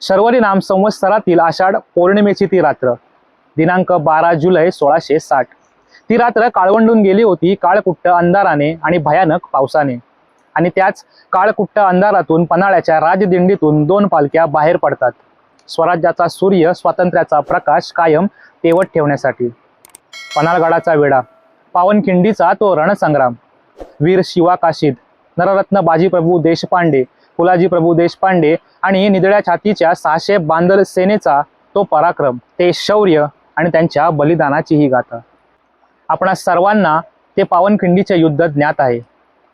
शर्वरी नाम संवत्सरातील आषाढ पौर्णिमेची ती रात्र दिनांक बारा जुलै सोळाशे साठ. ती रात्र काळवंडून गेली होती काळकुट्ट अंधाराने आणि भयानक पावसाने. आणि त्याच काळकुट्ट अंधारातून पन्हाळ्याच्या राजदिंडीतून दोन पालख्या बाहेर पडतात. स्वराज्याचा सूर्य स्वातंत्र्याचा प्रकाश कायम तेवत ठेवण्यासाठी. पन्हाळगडाचा वेढा पावनखिंडीचा तो रणसंग्राम. वीर शिवा काशीद नररत्न बाजीप्रभू देशपांडे फुलाजी प्रभू देशपांडे आणि निदळ्या छातीच्या सहाशे बांदल सेनेचा तो पराक्रम ते शौर्य आणि त्यांच्या बलिदानाची ही गाथा. आपणा सर्वांना ते पावनखिंडीचे युद्ध ज्ञात आहे.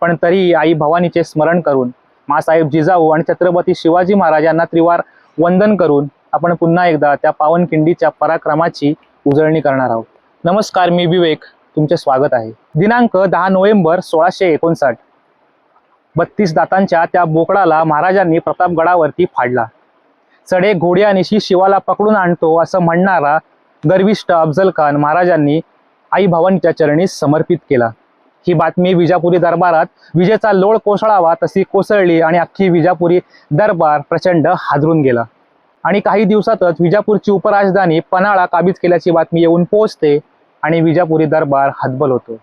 पण तरीही आई भवानीचे स्मरण करून मासाहेब जिजाऊ आणि छत्रपती शिवाजी महाराजांना त्रिवार वंदन करून आपण पुन्हा एकदा त्या पावनखिंडीच्या पराक्रमाची उजळणी करणार आहोत. नमस्कार मी विवेक. तुमचे स्वागत आहे. दिनांक दहा नोव्हेंबर सोळाशे एकोणसाठ. बत्तीस दातांच्या त्या बोकडाला महाराजांनी प्रतापगडावरती फाडला. चढे घोड्यानिशी शिवाला पकडून आणतो असं म्हणणारा गर्विष्ठ अफजल खान महाराजांनी आई भवानीच्या चरणी समर्पित केला. ही बातमी विजापुरी दरबारात विजेचा लोळ कोसळावा तशी कोसळली आणि अख्खी विजापुरी दरबार प्रचंड हादरून गेला. आणि काही दिवसातच विजापूरची उपराजधानी पन्हाळा काबीज केल्याची बातमी येऊन पोहोचते आणि विजापुरी दरबार हतबल होतो.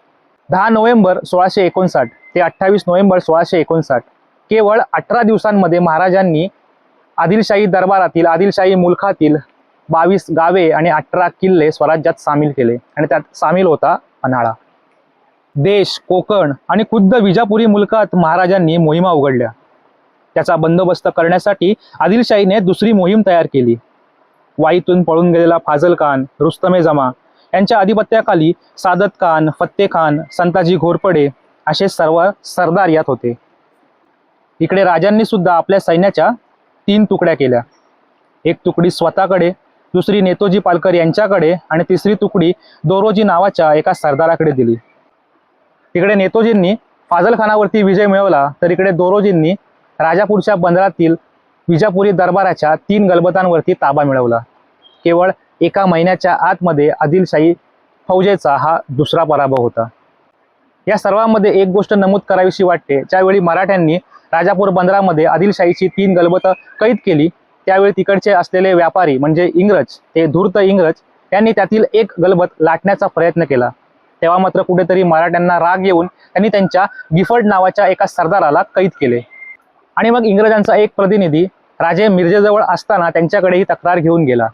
दहा नोव्हेंबर सोळाशे एकोणसाठ ते अठ्ठावीस नोव्हेंबर सोळाशे एकोणसाठ केवळ अठरा दिवसांमध्ये महाराजांनी आदिलशाही दरबारातील आदिलशाही मुलखातील बावीस गावे आणि अठरा किल्ले स्वराज्यात सामील केले. आणि त्यात सामील होता पन्हाळा देश कोकण आणि खुद्द विजापुरी मुलकात महाराजांनी मोहिमा उघडल्या. त्याचा बंदोबस्त करण्यासाठी आदिलशाहीने दुसरी मोहीम तयार केली. वाईतून पळून गेलेला फाजल खान रुस्तमे जमा यांच्या अधिपत्याखाली सादत खान फत्ते खान संताजी घोरपडे असे सर्व सरदार यात होते. इकडे राजांनी सुद्धा आपल्या सैन्याच्या तीन तुकड्या केल्या. एक तुकडी स्वतःकडे दुसरी नेतोजी पालकर यांच्याकडे आणि तिसरी तुकडी दोरोजी नावाच्या एका सरदाराकडे दिली. तिकडे नेतोजींनी फाजल खानावरती विजय मिळवला तर इकडे दोरोजींनी राजापूरच्या बंदरातील विजापुरी दरबाराच्या तीन गलबतांवरती ताबा मिळवला. केवळ एका महिन्याच्या आतमध्ये आदिलशाही फौजेचा हा दुसरा पराभव होता. या सर्वांमध्ये एक गोष्ट नमूद करावीशी वाटते. ज्यावेळी मराठ्यांनी राजापूर बंदरामध्ये आदिलशाहीची तीन गलबतं कैद केली त्यावेळी तिकडचे असलेले व्यापारी म्हणजे इंग्रज ते धूर्त इंग्रज त्यांनी त्यातील एक गलबत लाटण्याचा प्रयत्न केला. तेव्हा मात्र कुठेतरी मराठ्यांना राग येऊन त्यांनी त्यांच्या गिफर्ड नावाच्या एका सरदाराला कैद केले. आणि मग इंग्रजांचा एक प्रतिनिधी राजे मिर्जेजवळ असताना त्यांच्याकडे ही तक्रार घेऊन गेला.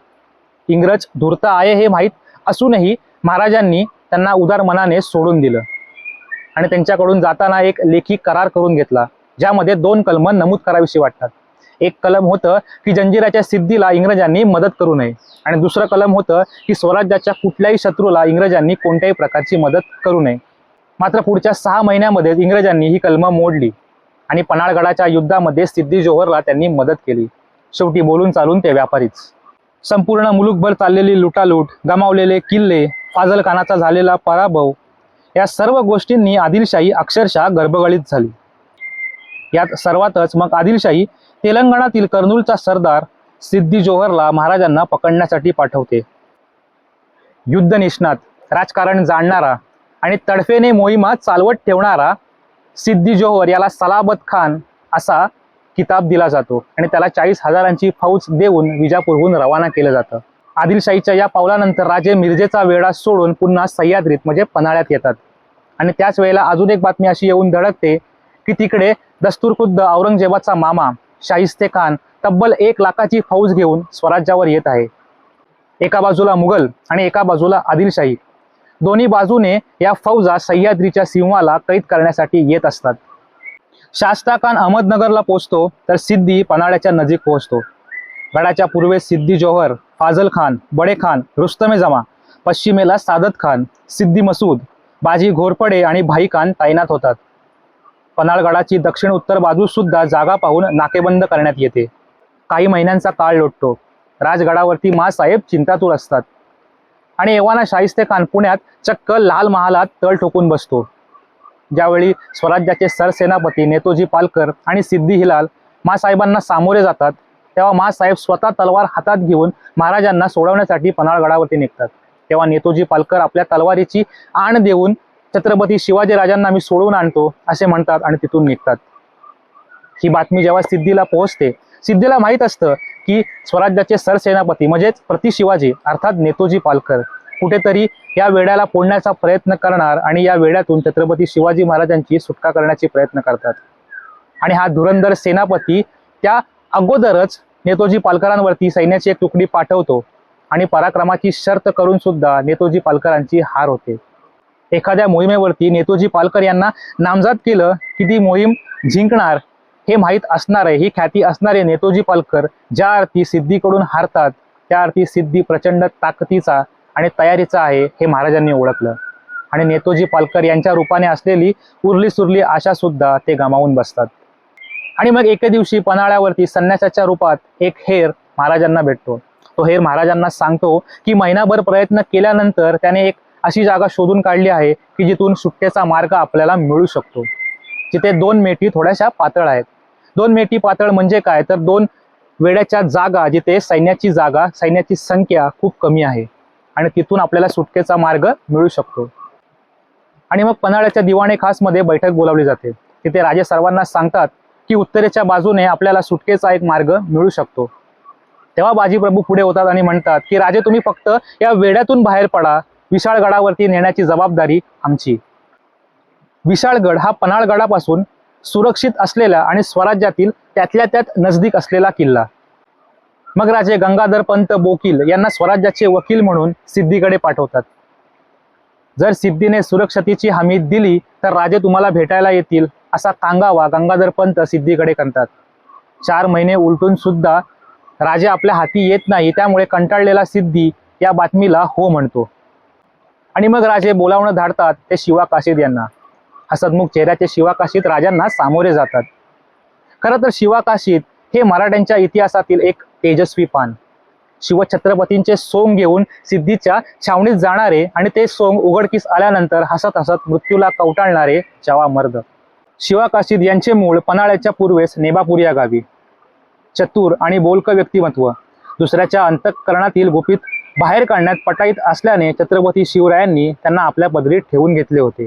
इंग्रज धूर्त आहे हे माहीत असूनही महाराजांनी त्यांना उदार मनाने सोडून दिलं. आणि त्यांच्याकडून जाताना एक लेखी करार करून घेतला ज्यामध्ये दोन कलम नमूद करावीशी वाटतात. एक कलम होतं की जंजिराच्या सिद्धीला इंग्रजांनी मदत करू नये आणि दुसरं कलम होतं की स्वराज्याच्या कुठल्याही शत्रूला इंग्रजांनी कोणत्याही प्रकारची मदत करू नये. मात्र पुढच्या सहा महिन्यामध्ये इंग्रजांनी ही कलमं मोडली आणि पन्हाळगडाच्या युद्धामध्ये सिद्धी जोहरला त्यांनी मदत केली. शेवटी बोलून चालून ते व्यापारीच. संपूर्ण मुलुकभर चाललेली लुटालूट गमावलेले किल्ले फाजलखानाचा झालेला पराभव या सर्व गोष्टींनी आदिलशाही अक्षरशः गर्भगळीत झाली. यात सर्वातच मग आदिलशाही तेलंगणातील कर्नूलचा सरदार सिद्धी जोहरला महाराजांना पकडण्यासाठी पाठवते. युद्ध निष्णात राजकारण जाणणारा आणि तडफेने मोहिमा चालवत ठेवणारा सिद्धी जोहर याला सलाबत खान असा किताब दिला जातो आणि त्याला चाळीस हजारांची फौज देऊन विजापूरहून रवाना केलं जातं. आदिलशाहीच्या या पावलानंतर राजे मिर्जेचा वेढा सोडून पुन्हा सह्याद्रीत म्हणजे पन्हाळ्यात येतात. आणि त्याच वेळेला अजून एक बातमी अशी येऊन धडकते की तिकडे दस्तूरखुद्द औरंगजेबाचा मामा शाहिस्ते खान तब्बल एक लाखाची फौज घेऊन स्वराज्यावर येत आहे. एका बाजूला मुघल आणि एका बाजूला आदिलशाही. दोन्ही बाजूने या फौजा सह्याद्रीच्या सिंहाला कैद करण्यासाठी येत असतात. शास्ता खान अहमदनगरला पोहोचतो तर सिद्धी पन्हाळ्याच्या नजीक पोहोचतो गडाच्या पूर्वेस सिद्धी जोहर फाजल खान बडे खान रुस्तमे जमा पश्चिमेला सादत खान सिद्धी मसूद बाजी घोरपडे आणि भाई खान तैनात होतात. पन्हाळगडाची दक्षिण उत्तर बाजू सुद्धा जागा पाहून नाकेबंद करण्यात येते. काही महिन्यांचा काळ लोटतो. राजगडावरती मासाहेब चिंतातूर असतात. आणि एव्हाना शाहिस्ते खान पुण्यात चक्क लाल महालात तळ ठोकून बसतो. ज्यावेळी स्वराज्याचे सरसेनापती नेतोजी पालकर आणि सिद्धी हिलाल मासाहेबांना सामोरे जातात तेव्हा मासाहेब स्वतः तलवार हातात घेऊन महाराजांना सोडवण्यासाठी पन्हाळगडावरती निघतात. तेव्हा नेतोजी पालकर आपल्या तलवारीची आण देऊन छत्रपती शिवाजी राजांना मी सोडवून आणतो असे म्हणतात आणि तिथून निघतात. ही बातमी जेव्हा सिद्धीला पोहोचते सिद्धीला माहीत असतं की स्वराज्याचे सरसेनापती म्हणजेच प्रति शिवाजी अर्थात नेतोजी पालकर कुठेतरी या वेड्याला फोडण्याचा प्रयत्न करणार आणि या वेड्यातून छत्रपती शिवाजी महाराजांची सुटका करण्याचे प्रयत्न करतात. आणि हा धुरंधर सेनापती त्या अगोदरच नेतोजी पालकरांवरती सैन्याची एक तुकडी पाठवतो आणि पराक्रमाची शर्त करून सुद्धा नेतोजी पालकरांची हार होते. एखाद्या मोहिमेवरती नेतोजी पालकर यांना नामजाद केलं की ती मोहीम जिंकणार हे माहीत असणारे ही ख्याती असणारे नेतोजी पालकर ज्या अर्थी सिद्धीकडून हारतात त्या अर्थी सिद्धी प्रचंड ताकदीचा आणि तयारीचं आहे हे महाराजांनी ओळखलं. आणि नेतोजी पालकर यांच्या रूपाने असलेली उरली सुरली आशा सुद्धा ते गमावून बसतात. आणि मग एके दिवशी पन्हाळ्यावरती संन्यासाच्या रूपात एक हेर महाराजांना भेटतो. तो हेर महाराजांना सांगतो की महिनाभर प्रयत्न केल्यानंतर त्याने एक अशी जागा शोधून काढली आहे की जिथून सुट्टेचा मार्ग आपल्याला मिळू शकतो. जिथे दोन मेटी थोड्याशा पातळ आहेत. दोन मेटी पातळ म्हणजे काय? तर दोन वेड्याच्या जागा जिथे सैन्याची जागा सैन्याची संख्या खूप कमी आहे. आणि तिथून आपल्याला सुटकेचा मार्ग मिळू शकतो. आणि मग पन्हाळ्याच्या दिवाणे खासमध्ये बैठक बोलावली जाते. तिथे राजे सर्वांना सांगतात की उत्तरेच्या बाजूने आपल्याला सुटकेचा एक मार्ग मिळू शकतो. तेव्हा बाजीप्रभू पुढे होतात आणि म्हणतात की राजे तुम्ही फक्त या वेड्यातून बाहेर पडा. विशाळगडावरती नेण्याची जबाबदारी आमची. विशाळगड हा पन्हाळगडापासून सुरक्षित असलेला आणि स्वराज्यातील त्यातल्या त्यात नजदीक असलेला किल्ला. मग राजे गंगाधर पंत बोकील यांना स्वराज्याचे वकील म्हणून सिद्धीकडे पाठवतात. जर सिद्धीने सुरक्षतेची हमी दिली तर राजे तुम्हाला भेटायला येतील असा कांगावा गंगाधर पंत सिद्धीकडे करतात. चार महिने उलटून सुद्धा राजे आपल्या हाती येत नाही त्यामुळे कंटाळलेला सिद्धी या बातमीला हो म्हणतो. आणि मग राजे बोलावणं धाडतात ते शिवा काशीद यांना. हसतमुख चेहऱ्याचे शिवा काशीद राजांना सामोरे जातात. खरं तर शिवा काशीद हे मराठ्यांच्या इतिहासातील एक तेजस्वी पान. शिवछत्रपतींचे सोंग घेऊन सिद्धीच्या छावणीत जाणारे आणि ते सोंग उघडकीस आल्यानंतर हसत हसत मृत्यूला कवटाळणारे जवा मर्द. शिवा काशीद यांचे मूळ पन्हाळ्याच्या पूर्वेस नेबापूर या गावी. चतुर आणि बोलक व्यक्तिमत्व. दुसऱ्याच्या अंतःकरणातील गुपित बाहेर काढण्यात पटाईत असल्याने छत्रपती शिवरायांनी त्यांना आपल्या पदरीत ठेवून घेतले होते.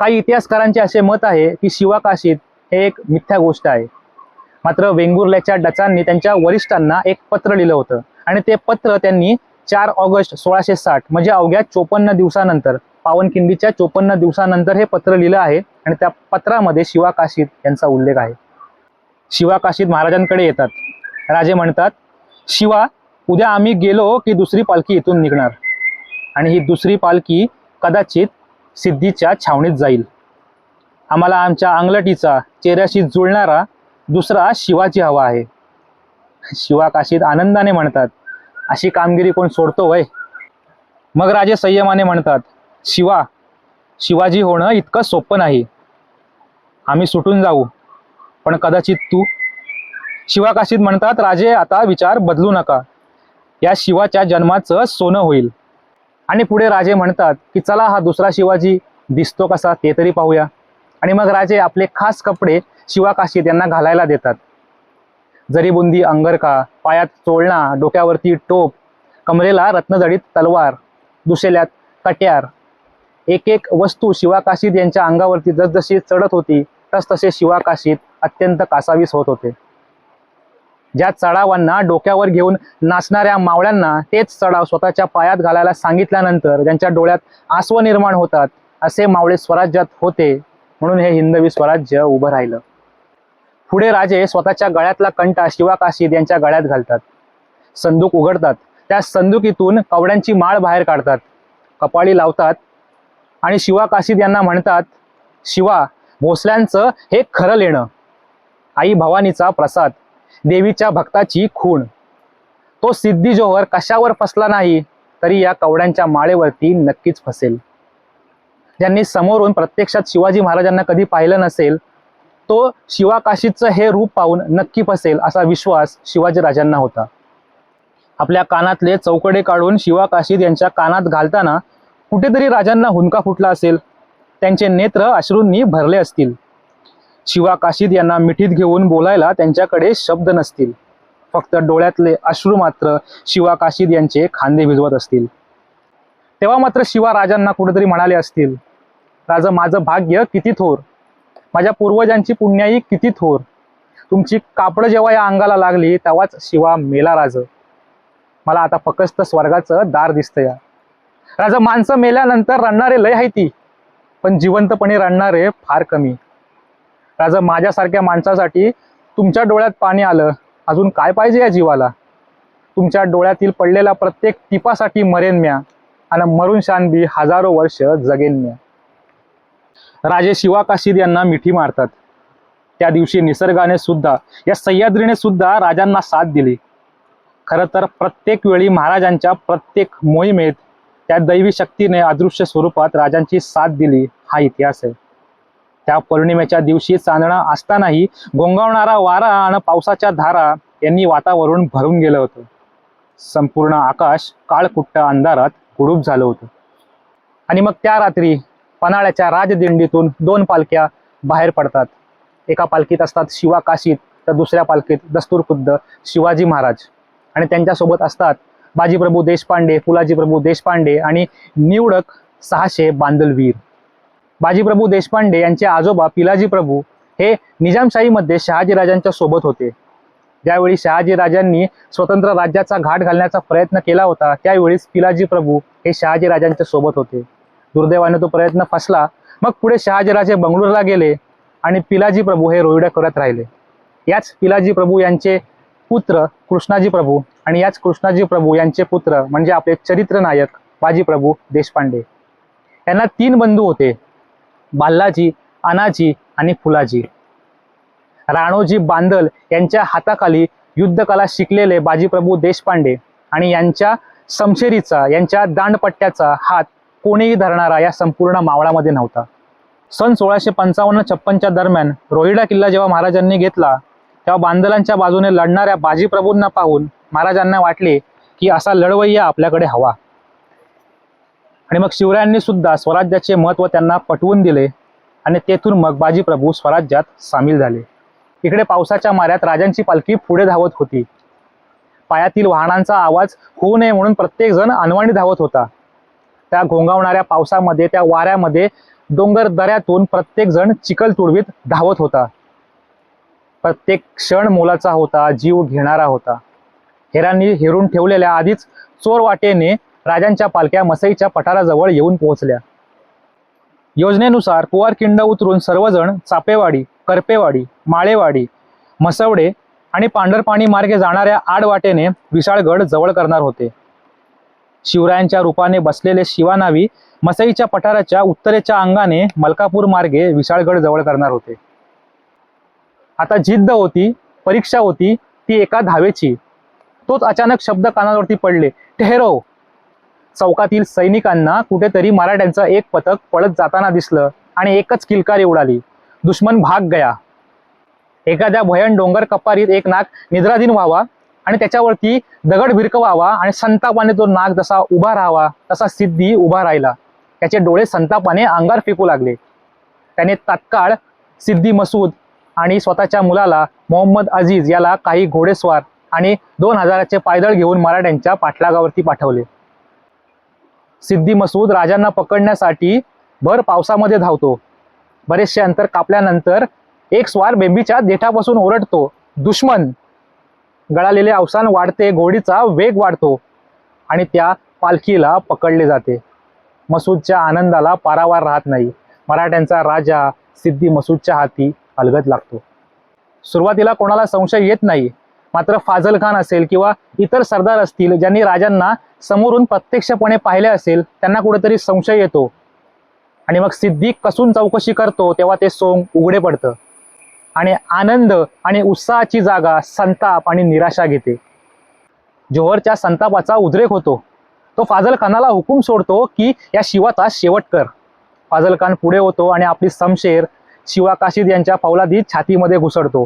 काही इतिहासकारांचे असे मत आहे की शिवा काशीद हे एक मिथ्या गोष्ट आहे. मात्र वेंगुर्ल्याच्या डचांनी त्यांच्या वरिष्ठांना एक पत्र लिहिलं होतं. आणि ते पत्र त्यांनी चार ऑगस्ट सोळाशे साठ म्हणजे अवघ्या चोपन्न दिवसानंतर पावनखिंडीच्या चोपन्न दिवसानंतर हे पत्र लिहिलं आहे. आणि त्या पत्रामध्ये शिवा काशीद यांचा उल्लेख आहे. शिवा काशीद महाराजांकडे येतात. राजे म्हणतात शिवा उद्या आम्ही गेलो की दुसरी पालखी इथून निघणार. आणि ही दुसरी पालखी कदाचित सिद्धीच्या छावणीत जाईल. आम्हाला आमच्या अंगलटीचा चेहऱ्याशी जुळणारा दुसरा शिवाची हवा आहे. शिवा काशीत आनंदाने म्हणतात अशी कामगिरी कोण सोडतो वय? मग राजे संयमाने म्हणतात शिवा शिवाजी होणं इतकं सोपं नाही. आम्ही सुटून जाऊ पण कदाचित तू शिवा काशीत म्हणतात राजे आता विचार बदलू नका. या शिवाच्या जन्माचं सोनं होईल. आणि पुढे राजे म्हणतात की चला हा दुसरा शिवाजी दिसतो कसा ते तरी पाहूया. आणि मग राजे आपले खास कपडे शिवाकाशी त्यांना यांना घालायला देतात. जरीबुंदी अंगरका पायात चोळणा डोक्यावरती टोप कमरेला रत्नजडीत तलवार दुसेल्यात कट्यार. एक एक वस्तू शिवाकाशीत यांच्या अंगावरती जसजशी चढत होती तसतसे शिवाकाशीत अत्यंत कासावीस होत होते. ज्या चढावांना डोक्यावर घेऊन नाचणाऱ्या मावळ्यांना तेच चढाव स्वतःच्या पायात घालायला सांगितल्यानंतर ज्यांच्या डोळ्यात आसव निर्माण होतात असे मावळे स्वराज्यात होते. म्हणून हे हिंदवी स्वराज्य उभं राहिलं. पुढे राजे स्वतःच्या गळ्यातला कंटा शिवा काशीद यांच्या गळ्यात घालतात. संदूक उघडतात. त्या संदुकीतून कवड्यांची माळ बाहेर काढतात. कपाळी लावतात आणि शिवा काशीद यांना म्हणतात शिवा भोसल्यांचं हे खरं लेणं. आई भवानीचा प्रसाद देवीच्या भक्ताची खूण. तो सिद्धी जोहर कशावर फसला नाही तरी या कवड्यांच्या माळेवरती नक्कीच फसेल. ज्यांनी समोरून प्रत्यक्षात शिवाजी महाराजांना कधी पाहिलं नसेल तो शिवाकाशीचं हे रूप पाहून नक्की फसेल असा विश्वास शिवाजी राजांना होता. आपल्या कानातले चौकडे काढून शिवा काशीद यांच्या कानात घालताना कुठेतरी राजांना हुंका फुटला असेल त्यांचे नेत्र अश्रूंनी भरले असतील. शिवा काशीद यांना मिठीत घेऊन बोलायला त्यांच्याकडे शब्द नसतील. फक्त डोळ्यातले अश्रू मात्र शिवा काशीद यांचे खांदे भिजवत असतील. तेव्हा मात्र शिवा राजांना कुठेतरी म्हणाले असतील राजा माझं भाग्य किती थोर? माझ्या पूर्वजांची पुण्याई किती थोर? तुमची कापडं जेव्हा या अंगाला लागली तेव्हाच शिवा मेला राज. मला आता फक्त स्वर्गाचं दार दिसतं या राजा माणसं मेल्यानंतर रडणारे लय आहे ती पण जिवंतपणे रडणारे फार कमी. राजा माझ्यासारख्या माणसासाठी तुमच्या डोळ्यात पाणी आलं अजून काय पाहिजे या जीवाला? तुमच्या डोळ्यातील पडलेल्या प्रत्येक टिपासाठी मरेन म्या आणि मरून शानबी हजारो वर्ष जगेन म्या. राजे शिवा काशीद यांना मिठी मारतात. त्या दिवशी निसर्गाने सुद्धा या सह्याद्रीने सुद्धा राजांना साथ दिली. खरं तर प्रत्येक वेळी महाराजांच्या प्रत्येक मोहिमेत त्या दैवी शक्तीने अदृश्य स्वरूपात राजांची साथ दिली हा इतिहास आहे. त्या पौर्णिमेच्या दिवशी चांदणं असतानाही गोंगावणारा वारा आणि पावसाच्या धारा यांनी वातावरण भरून गेलं होतं. संपूर्ण आकाश काळकुट्ट अंधारात गुडूप झालं होतं. आणि मग त्या रात्री पन्हाळ्याच्या राजदिंडीतून दोन पालख्या बाहेर पडतात. एका पालखीत असतात शिवा काशीत तर दुसऱ्या पालखीत दस्तूर खुद्द शिवाजी महाराज. आणि त्यांच्यासोबत असतात बाजीप्रभू देशपांडे फुलाजी प्रभू देशपांडे आणि निवडक सहाशे बांदलवीर. बाजीप्रभू देशपांडे यांचे आजोबा पिलाजी प्रभू हे निजामशाहीमध्ये शहाजीराजांच्या सोबत होते. ज्यावेळी शहाजीराजांनी स्वतंत्र राज्याचा घाट घालण्याचा प्रयत्न केला होता त्यावेळीच पिलाजी प्रभू हे शहाजीराजांच्या सोबत होते. दुर्दैवाने तो प्रयत्न फसला. मग पुढे शहाजीराजे बंगळूरला गेले आणि पिलाजी प्रभू हे रोहिड्या करत राहिले. याच पिलाजी प्रभू यांचे पुत्र कृष्णाजी प्रभू आणि याच कृष्णाजी प्रभू यांचे पुत्र म्हणजे आपले चरित्र नायक बाजी प्रभू देशपांडे. यांना तीन बंधू होते बाल्लाजी अनाजी आणि फुलाजी. राणोजी बांदल यांच्या हाताखाली युद्धकला शिकलेले बाजीप्रभू देशपांडे आणि यांच्या समशेरीचा यांच्या दांडपट्ट्याचा हात कोणीही धरणारा या संपूर्ण मावळामध्ये नव्हता. सन सोळाशे पंचावन्न छप्पनच्या दरम्यान रोहिडा किल्ला जेव्हा महाराजांनी घेतला तेव्हा बांदलांच्या बाजूने लढणाऱ्या बाजीप्रभूंना पाहून महाराजांना वाटले की असा लढवय्या आपल्याकडे हवा. आणि मग शिवरायांनी सुद्धा स्वराज्याचे महत्त्व त्यांना पटवून दिले आणि तेथून मग बाजीप्रभू स्वराज्यात सामील झाले. इकडे पावसाच्या माऱ्यात राजांची पालखी पुढे धावत होती. पायातील वाहनांचा आवाज होऊ नये म्हणून प्रत्येकजण अनवाणी धावत होता. त्या घोंगावणाऱ्या पावसामध्ये त्या वाऱ्यामध्ये डोंगर दऱ्यातून प्रत्येक जण चिखल तुडवीत धावत होता. प्रत्येक क्षण मोलाचा होता जीव घेणारा होता. हेरांनी हेरून ठेवलेल्या आधीच चोर वाटेने राजांच्या पालख्या मसईच्या पठाराजवळ येऊन पोहोचल्या. योजनेनुसार कुवारकिंड उतरून सर्वजण चापेवाडी करपेवाडी माळेवाडी मसवडे आणि पांढरपाणी मार्गे जाणाऱ्या आडवाटेने विशाळगड जवळ करणार होते. शिवरायांच्या रूपाने बसलेले शिवानावी मसईच्या पठाराच्या उत्तरेच्या अंगाने मलकापूर मार्गे विशाळगड जवळ करणार होते. आता जिद्द होती परीक्षा होती ती एका धावेची. तोच अचानक शब्द कानावरती पडले. ठेहरो चौकातील सैनिकांना कुठेतरी मराठ्यांचं एक पथक पळत जाताना दिसलं आणि एकच किलकारी उडाली. दुश्मन भाग गया. एखाद्या भयन डोंगर कपारीत एक नाक निद्राधीन व्हावा आणि त्याच्यावरती दगड भिरकवावा आणि संतापाने तो नाग जसा उभा राहावा तसा सिद्धी उभा राहिला. त्याचे डोळे संतापाने अंगार फेकू लागले. त्याने तात्काळ सिद्धी मसूद आणि स्वतःच्या मुलाला मोहम्मद अजीज याला काही घोडेस्वार आणि दोन हजाराचे पायदळ घेऊन मराठ्यांच्या पाठलागावरती पाठवले. सिद्धी मसूद राजांना पकडण्यासाठी भर पावसामध्ये धावतो. बरेचसे अंतर कापल्यानंतर एक स्वार बेंबीच्या देठापासून ओरडतो दुश्मन गळालेले अवसान वाढते घोडीचा वेग वाढतो आणि त्या पालखीला पकडले जाते. मसूदच्या आनंदाला पारावार राहत नाही. मराठ्यांचा राजा सिद्धी मसूदच्या हाती अलगद लागतो. सुरुवातीला कोणाला संशय येत नाही. मात्र फाजल खान असेल किंवा इतर सरदार असतील ज्यांनी राजांना समोरून प्रत्यक्षपणे पाहिले असेल त्यांना कुठेतरी संशय येतो. आणि मग सिद्धी कसून चौकशी करतो तेव्हा ते सोंग उघडे पडतं. आणि आनंद आणि उत्साहाची जागा संताप आणि निराशा घेते. जोहरच्या संतापाचा उद्रेक होतो. तो फाजल खानाला हुकूम सोडतो की या शिवाचा शेवट कर. फाजल खान पुढे होतो आणि आपली समशेर शिवा काशीद यांच्या फौलादी छातीमध्ये घुसडतो.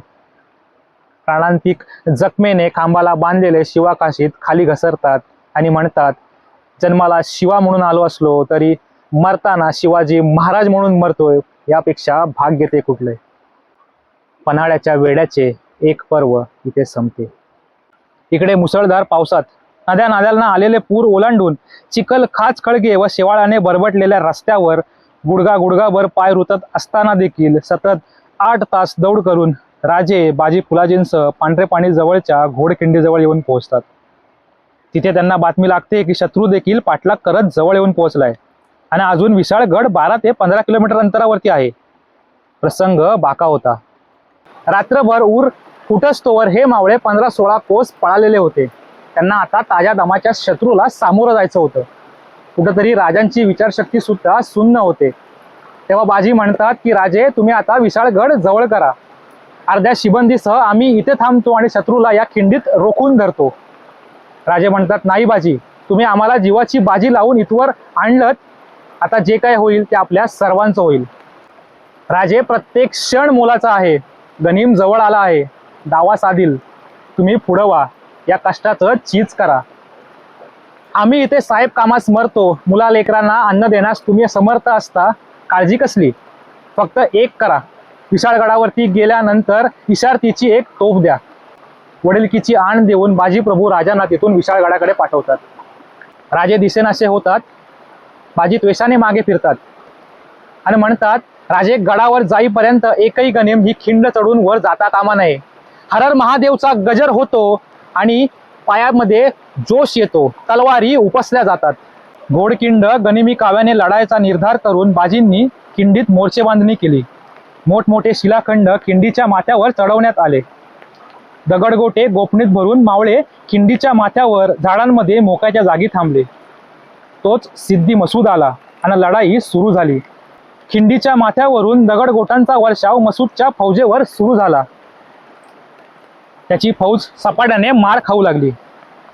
प्राणांतिक जखमेने खांबाला बांधलेले शिवा काशीद खाली घसरतात आणि म्हणतात जन्माला शिवा म्हणून आलो असलो तरी मरताना शिवाजी महाराज म्हणून मरतोय यापेक्षा भाग घेते कुठले? पन्हाळ्याच्या वेड्याचे एक पर्व इथे संपते. इकडे मुसळधार पावसात नद्या नाद्यांना आलेले पूर ओलांडून चिखल खाच खळगे व शेवाळाने बरबटलेल्या रस्त्यावर गुडगा गुडगाभर पाय रुतत असताना देखील सतत आठ तास दौड करून राजे बाजी फुलाजींसह पांढरे पाणी जवळच्या घोडखिंडीजवळ येऊन पोहोचतात. तिथे त्यांना बातमी लागते की शत्रू देखील पाठलाग करत जवळ येऊन पोहोचलाय आणि अजून विशाळगड बारा ते पंधरा किलोमीटर अंतरावरती आहे. प्रसंग बाका होता. रात्रभर ऊर फुटस्तोवर हे मावळे पंधरा सोळा कोस पळालेले होते. त्यांना आता ताज्या दमाच्या शत्रूला सामोरं जायचं होतं. कुठंतरी राजांची विचारशक्ती सुद्धा सुन्न होते. तेव्हा बाजी म्हणतात की राजे तुम्ही आता विशाळगड जवळ करा. अर्ध्या शिबंदीसह आम्ही इथे थांबतो आणि शत्रूला या खिंडीत रोखून धरतो. राजे म्हणतात नाही बाजी तुम्ही आम्हाला जीवाची बाजी लावून इथवर आणलं आता जे काय होईल ते आपल्या सर्वांचं होईल. राजे प्रत्येक क्षण मोलाचा आहे. गनीम जवळ आला आहे. दावा साधील. तुम्ही पुढं व्हा. या कष्टाचं चीज करा. आम्ही इथे साहेब कामास मरतो. मुला लेकरांना अन्न देण्यास तुम्ही समर्थ असता. काळजी कसली? फक्त एक करा. विशाळगडावरती गेल्यानंतर इशारतीची एक तोफ द्या. वडिलकीची आण देऊन बाजी प्रभू राजांना तिथून विशाळगडाकडे पाठवतात. राजे दिसेनासे होतात. बाजी त्वेषाने मागे फिरतात. आणि म्हणतात राजे गडावर जाईपर्यंत एकही गनेम ही खिंड चढून वर जाता कामा नये. हरर महादेवचा गजर होतो आणि पायामध्ये जोश येतो. तलवारी उपसल्या जातात. घोडकिंड गनिमी काव्याने लढायचा निर्धार करून बाजींनी खिंडीत मोर्चे बांधणी केली. मोठमोठे शिलाखंड खिंडीच्या माथ्यावर चढवण्यात आले. दगडगोटे गोपणीत भरून मावळे खिंडीच्या माथ्यावर झाडांमध्ये मोक्याच्या जागी थांबले. तोच सिद्धी मसूद आला आणि लढाई सुरू झाली. खिंडीच्या माथ्यावरून दगडगोटांचा वर्षाव मसूदच्या फौजेवर सुरू झाला. त्याची फौज सपाट्याने मार खाऊ लागली.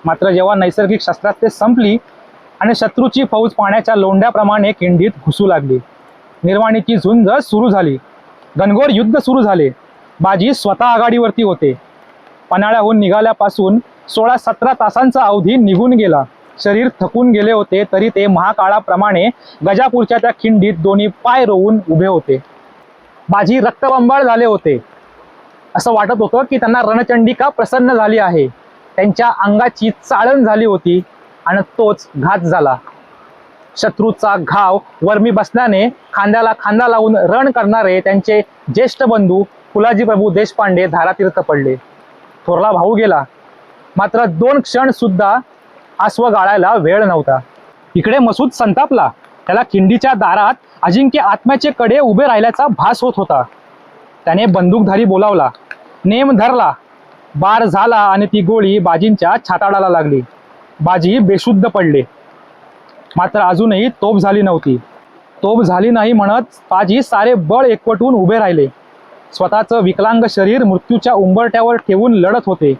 मात्र जेव्हा नैसर्गिक शस्त्रास्त्रे संपली आणि शत्रूची फौज पाण्याच्या लोंढ्याप्रमाणे खिंडीत घुसू लागली. निर्वाणीची झुंज सुरू झाली. घनघोर युद्ध सुरू झाले. बाजी स्वतः आघाडीवरती होते. पन्हाळ्याहून निघाल्यापासून सोळा सतरा तासांचा अवधी निघून गेला. शरीर थकून गेले होते तरी ते महाकाळाप्रमाणे गजापूरच्या त्या खिंडीत दोन्ही पाय रोवून उभे होते. बाजी रक्तबंबाळ झाले होते. असं वाटत होतं की त्यांना रणचंडिका प्रसन्न झाली आहे. त्यांच्या अंगाची चाळण झाली होती आणि तोच घात झाला. शत्रूचा घाव वर्मी बसल्याने खांद्याला खांदा लावून रण करणारे त्यांचे ज्येष्ठ बंधू फुलाजी प्रभू देशपांडे धारातीर्थ पडले. थोरला भाऊ गेला. मात्र दोन क्षण सुद्धा आस्व गाळायला वेळ नव्हता. इकडे मसूद संतापला. त्याला खिंडीच्या दारात अजिंक्य आत्म्याचे कडे उभे राहिल्याचा भास होत होता. त्याने बंदूकधारी बोलावला. नेम धरला. बार झाला आणि ती गोळी बाजींच्या छाताडाला लागली. बाजी बेशुद्ध पडले. मात्र अजूनही तोप झाली नव्हती. तोप झाली नाही म्हणत बाजी सारे बळ एकवटून उभे राहिले. स्वतःचं विकलांग शरीर मृत्यूच्या उंबरट्यावर ठेवून लढत होते.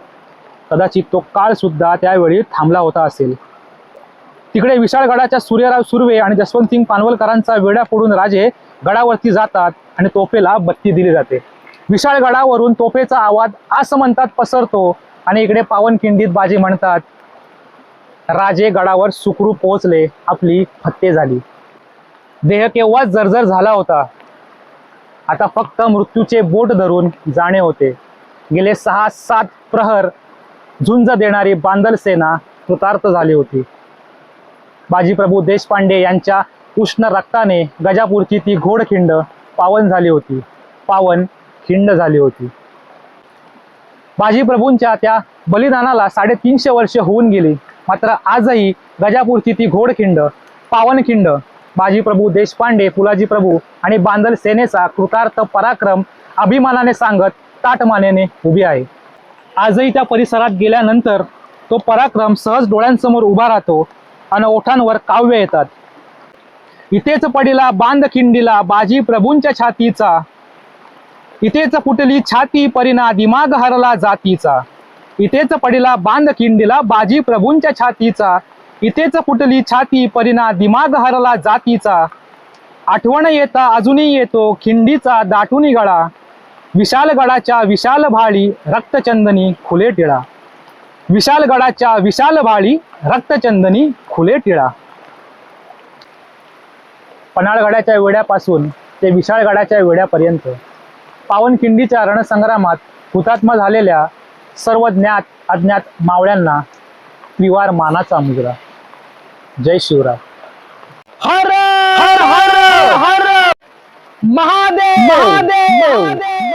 कदाचित तो काळ सुद्धा त्यावेळी थांबला होता असेल. तिकडे विशाळगडाच्या सूर्यराव सुर्वे आणि जसवंतसिंग पानवलकरांचा वेढा फोडून राजे गडावरती जातात आणि तोफेला बत्ती दिली जाते. विशाळगडावरून तोफेचा आवाज असं म्हणतात पसरतो आणि इकडे पावनखिंडीत बाजी म्हणतात राजे गडावर सुखरूप पोहोचले आपली हत्ये झाली. देह केव्हाच जर्जर झाला होता. आता फक्त मृत्यूचे बोट धरून जाणे होते. गेले सहा सात प्रहर झुंज देणारी बांदल सेना कृतार्थ झाली होती. बाजीप्रभू देशपांडे यांच्या उष्ण रक्ताने गजापूरची ती घोडखिंड पावन झाली होती. पावन खिंड झाली होती. बाजीप्रभूंच्या त्या बलिदानाला साडेतीनशे वर्ष होऊन गेली. मात्र आजही गजापूरची ती घोडखिंड पावनखिंड बाजीप्रभू देशपांडे पुलाजी प्रभू आणि बांदल सेनेचा कृतार्थ पराक्रम अभिमानाने सांगत ताटमानेने उभी आहे. आजही त्या परिसरात गेल्यानंतर तो पराक्रम सहज डोळ्यांसमोर उभा राहतो आणि ओठांवर काव्य येतात. इथेच पडिला बांध खिंडीला बाजी प्रभूंच्या छातीचा. इथेच फुटली छाती परिणा दिमाग हरला जातीचा. इथेच पडिला बांध खिंडीला बाजी प्रभूंच्या छातीचा. इथेच फुटली छाती परिणा दिमाग हरला जातीचा. आठवण येता अजूनही येतो खिंडीचा दाटुनी गळा. विशाल गडाच्या विशाल भाळी रक्तचंदनी खुले टिळा. विशाल गडाच्या विशाल भाळी रक्तचंदनी खुले टिळा. पन्हाळगडाच्या वेड्यापासून ते विशाळगडाच्या वेड्यापर्यंत पावनखिंडीच्या रणसंग्रामात हुतात्मा झालेल्या सर्व ज्ञात अज्ञात मावळ्यांना त्रिवार मानाचा मुजरा. जय शिवराय. हर हर हर हर महादेव! महादेव!